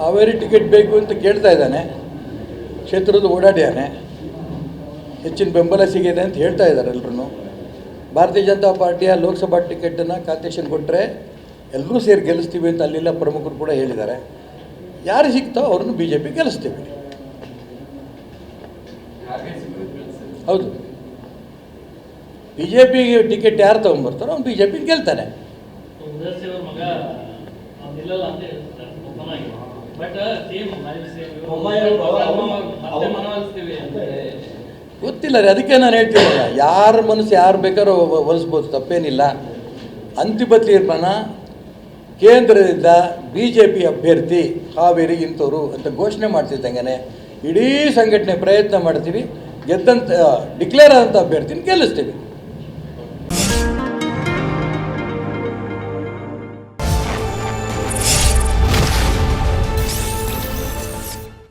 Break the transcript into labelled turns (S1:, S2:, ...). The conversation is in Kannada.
S1: ಹಾವೇರಿ ಟಿಕೆಟ್ ಬೇಕು ಅಂತ ಕೇಳ್ತಾ ಇದ್ದಾನೆ. ಕ್ಷೇತ್ರದ ಓಡಾಡ್ಯಾನೆ ಹೆಚ್ಚಿನ ಬೆಂಬಲ ಸಿಗಿದೆ ಅಂತ ಹೇಳ್ತಾ ಇದ್ದಾರೆ ಎಲ್ಲರೂ ಭಾರತೀಯ ಜನತಾ ಪಾರ್ಟಿಯ ಲೋಕಸಭಾ ಟಿಕೆಟನ್ನು ಕಾಂತೇಶನ್ ಕೊಟ್ಟರೆ ಎಲ್ಲರೂ ಸೇರಿ ಗೆಲ್ಲಿಸ್ತೀವಿ ಅಂತ ಅಲ್ಲಿಲ್ಲ ಪ್ರಮುಖರು ಕೂಡ ಹೇಳಿದ್ದಾರೆ. ಯಾರು ಸಿಗ್ತಾವೋ ಅವ್ರನ್ನು ಬಿ ಜೆ ಪಿ ಗೆಲ್ಲಿಸ್ತೀವಿ. ಹೌದು. ಬಿ ಜೆ ಪಿಗೆ ಟಿಕೆಟ್ ಯಾರು ತೊಗೊಂಡ್ಬರ್ತಾರೋ ಅವ್ನು ಬಿ ಜೆ ಪಿ ಗೆಲ್ತಾನೆ
S2: ಅಂತ.
S1: ಗೊತ್ತಿಲ್ಲ ರೀ ಅದಕ್ಕೆ ನಾನು ಹೇಳ್ತೀನಲ್ಲ ಯಾರ ಮನಸ್ಸು ಯಾರು ಬೇಕಾದ್ರೂ ಹೊಲಿಸ್ಬೋದು ತಪ್ಪೇನಿಲ್ಲ. ಅಂತಿಮ ತೀರ್ಮಾನ ಕೇಂದ್ರದಿಂದ ಬಿ ಜೆ ಪಿ ಅಭ್ಯರ್ಥಿ ಹಾವೇರಿ ಇಂಥವ್ರು ಅಂತ ಘೋಷಣೆ ಮಾಡ್ತಿದ್ದಂಗೆ ಇಡೀ ಸಂಘಟನೆ ಪ್ರಯತ್ನ ಮಾಡ್ತೀವಿ. ಗೆದ್ದಂಥ ಡಿಕ್ಲೇರ್ ಆದಂಥ ಅಭ್ಯರ್ಥಿನ ಗೆಲ್ಲಿಸ್ತೀವಿ.